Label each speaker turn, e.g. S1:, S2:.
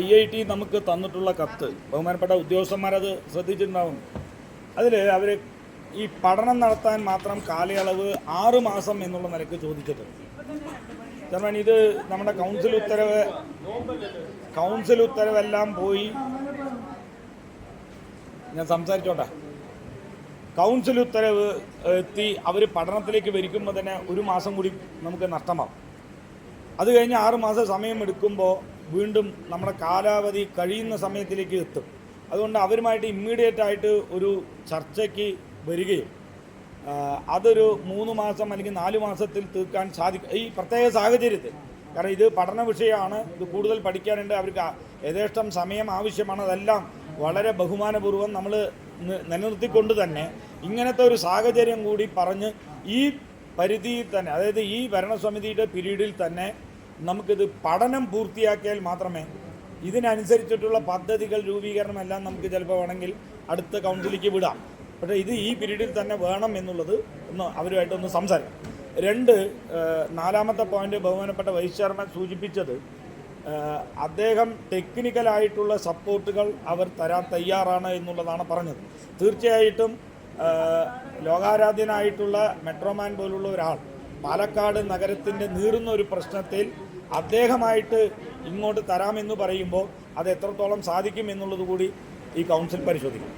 S1: I I T നമുക്ക് തന്നിട്ടുള്ള കത്ത്. ബഹുമാനപ്പെട്ട ഉദ്യോഗസ്ഥന്മാരത് ശ്രദ്ധിച്ചിട്ടുണ്ടാവും. അതിൽ അവർ ഈ പഠനം നടത്താൻ മാത്രം കാലയളവ് ആറ് മാസം എന്നുള്ള നിലയ്ക്ക് ചോദിച്ചിട്ടുണ്ട്. കാരണം ഇത് നമ്മുടെ കൗൺസിൽ ഉത്തരവ് കൗൺസിൽ ഉത്തരവെല്ലാം പോയി. ഞാൻ സംസാരിച്ചോട്ടെ. കൗൺസിൽ ഉത്തരവ് എത്തി അവർ പഠനത്തിലേക്ക് വരിക്കുമ്പോൾ തന്നെ ഒരു മാസം കൂടി നമുക്ക് നഷ്ടമാവും. അത് കഴിഞ്ഞ് ആറ് മാസം സമയം എടുക്കുമ്പോൾ വീണ്ടും നമ്മുടെ കാലാവധി കഴിയുന്ന സമയത്തിലേക്ക് എത്തും. അതുകൊണ്ട് അവരുമായിട്ട് ഇമ്മീഡിയറ്റ് ആയിട്ട് ഒരു ചർച്ചയ്ക്ക് വരികയും അതൊരു മൂന്ന് മാസം അല്ലെങ്കിൽ നാല് മാസത്തിൽ തീർക്കാൻ സാധിക്കും. ഈ പ്രത്യേക സാഹചര്യത്തിൽ കാരണം ഇത് പഠന വിഷയമാണ് ഇത് കൂടുതൽ പഠിക്കാനുണ്ട് അവർക്ക് യഥേഷ്ടം സമയം ആവശ്യമാണ് അതെല്ലാം വളരെ ബഹുമാനപൂർവം നമ്മൾ നിലനിർത്തിക്കൊണ്ട് തന്നെ ഇങ്ങനത്തെ ഒരു സാഹചര്യം കൂടി പറഞ്ഞ് ഈ പരിധിയിൽ തന്നെ അതായത് ഈ ഭരണസമിതിയുടെ പിരീഡിൽ തന്നെ നമുക്കിത് പഠനം പൂർത്തിയാക്കിയാൽ മാത്രമേ ഇതിനനുസരിച്ചിട്ടുള്ള പദ്ധതികൾ രൂപീകരണം എല്ലാം നമുക്ക് ചിലപ്പോൾ വേണമെങ്കിൽ അടുത്ത കൗൺസിലിലേക്ക് വിടാം. പക്ഷേ ഇത് ഈ പീരീഡിൽ തന്നെ വേണം എന്നുള്ളത് ഒന്ന് അവരുമായിട്ടൊന്ന് സംസാരിക്കാം. രണ്ട് നാലാമത്തെ പോയിന്റ് ബഹുമാനപ്പെട്ട വൈസ് ചെയർമാൻ സൂചിപ്പിച്ചത് അദ്ദേഹം ടെക്നിക്കലായിട്ടുള്ള സപ്പോർട്ടുകൾ അവർ തരാൻ തയ്യാറാണ് എന്നുള്ളതാണ് പറഞ്ഞത്. തീർച്ചയായിട്ടും ലോകാരാധ്യനായിട്ടുള്ള മെട്രോമാൻ പോലുള്ള ഒരാൾ പാലക്കാട് നഗരത്തിന്റെ നീറുന്ന ഒരു പ്രശ്നത്തിൽ അദ്ദേഹമായിട്ട് ഇങ്ങോട്ട് തരാമെന്ന് പറയുമ്പോൾ അത് എത്രത്തോളം സാധിക്കും എന്നുള്ളത് കൂടി ഈ കൗൺസിൽ പരിശോധിക്കും.